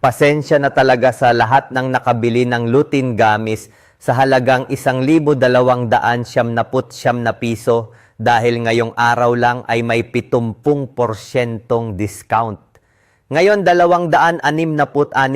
Pasensya na talaga sa lahat ng nakabili ng lutin gamis sa halagang 1,200 siyam na put siyam na piso dahil ngayong araw lang ay may 70% discount. Ngayon, 266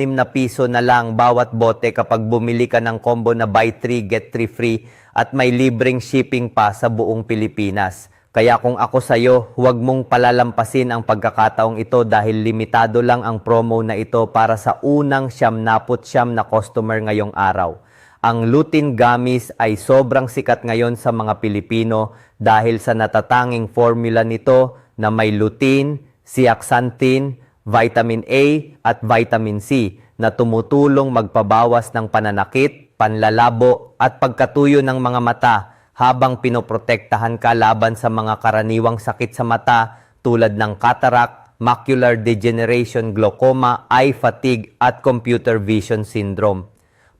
na piso na lang bawat bote kapag bumili ka ng combo na buy 3 get 3 free at may libreng shipping pa sa buong Pilipinas. Kaya kung ako sa'yo, huwag mong palalampasin ang pagkakataong ito dahil limitado lang ang promo na ito para sa unang siyam naput siyam na customer ngayong araw. Ang lutin gamis ay sobrang sikat ngayon sa mga Pilipino dahil sa natatanging formula nito na may lutein, zeaxanthin, vitamin A at vitamin C na tumutulong magpabawas ng pananakit, panlalabo at pagkatuyo ng mga mata habang pinoprotektahan ka laban sa mga karaniwang sakit sa mata tulad ng cataract, macular degeneration, glaucoma, eye fatigue at computer vision syndrome.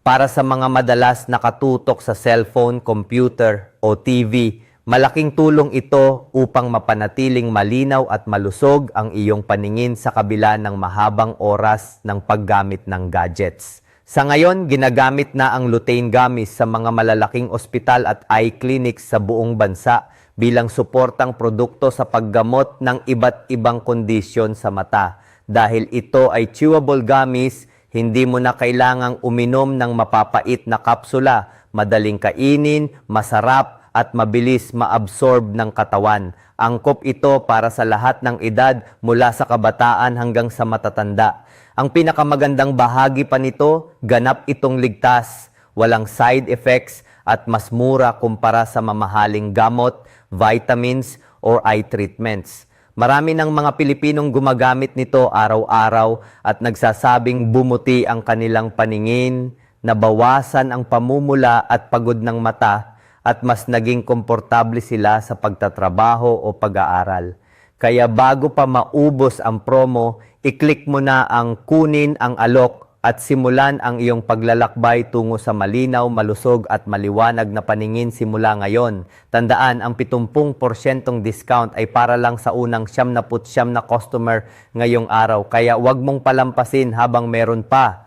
Para sa mga madalas nakatutok sa cellphone, computer o TV, malaking tulong ito upang mapanatiling malinaw at malusog ang iyong paningin sa kabila ng mahabang oras ng paggamit ng gadgets. Sa ngayon, ginagamit na ang lutein gamis sa mga malalaking ospital at eye clinics sa buong bansa bilang suportang produkto sa paggamot ng iba't ibang kondisyon sa mata. Dahil ito ay chewable gummies, hindi mo na kailangang uminom ng mapapait na kapsula, madaling kainin, masarap at mabilis maabsorb ng katawan. Angkop ito para sa lahat ng edad mula sa kabataan hanggang sa matatanda. Ang pinakamagandang bahagi pa nito, ganap itong ligtas, walang side effects at mas mura kumpara sa mamahaling gamot, vitamins or eye treatments. Marami ng mga Pilipinong gumagamit nito araw-araw at nagsasabing bumuti ang kanilang paningin, nabawasan ang pamumula at pagod ng mata at mas naging komportable sila sa pagtatrabaho o pag-aaral. Kaya bago pa maubos ang promo, i-click mo na ang kunin ang alok at simulan ang iyong paglalakbay tungo sa malinaw, malusog at maliwanag na paningin simula ngayon. Tandaan, ang 70% discount ay para lang sa unang siyam na put siyam na customer ngayong araw. Kaya wag mong palampasin habang meron pa.